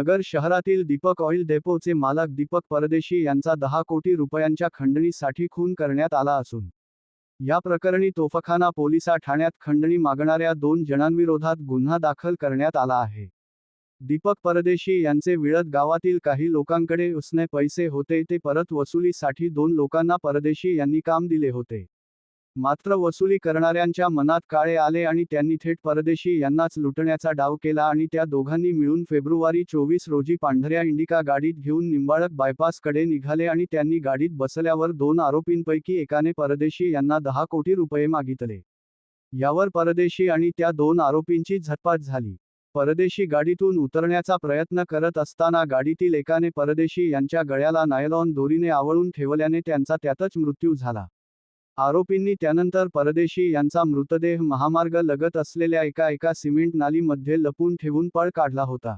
नगर शहरातील दीपक ऑइल डेपोचे मालक दीपक परदेशी यांचा दहा कोटी रुपयांच्या खंडणीसाठी खून करण्यात आला असून या प्रकरणी तोफखाना पोलिसा ठाण्यात खंडणी मागणाऱ्या दोन जणांविरोधात गुन्हा दाखल करण्यात आला आहे. दीपक परदेशी यांचे विळद गावातील काही लोकांकडे उसने पैसे होते ते परत वसुलीसाठी दोन लोकांना परदेशी यांनी काम दिले होते. मात्र वसुली करणाऱ्यांच्या मनात काळे आले आणि त्यांनी थेट परदेशी यांनाच लुटण्याचा डाव केला आणि त्या दोघांनी मिळून फेब्रुवारी चोवीस रोजी पांढऱ्या इंडिका गाडीत घेऊन निंबाळक बायपासकडे निघाले आणि त्यांनी गाडीत बसल्यावर दोन आरोपींपैकी एकाने परदेशी यांना दहा कोटी रुपये मागितले. यावर परदेशी आणि त्या दोन आरोपींची झटपाट झाली. परदेशी गाडीतून उतरण्याचा प्रयत्न करत असताना गाडीतील एकाने परदेशी यांच्या गळ्याला नायलॉन दोरीने आवळून ठेवल्याने त्यांचा त्यातच मृत्यू झाला. आरोपींनी त्यानंतर परदेशी यांचा मृतदेह महामार्ग लगत असलेल्या एका एका सिमेंट नालीमध्ये लपून ठेवून पळ काढला होता.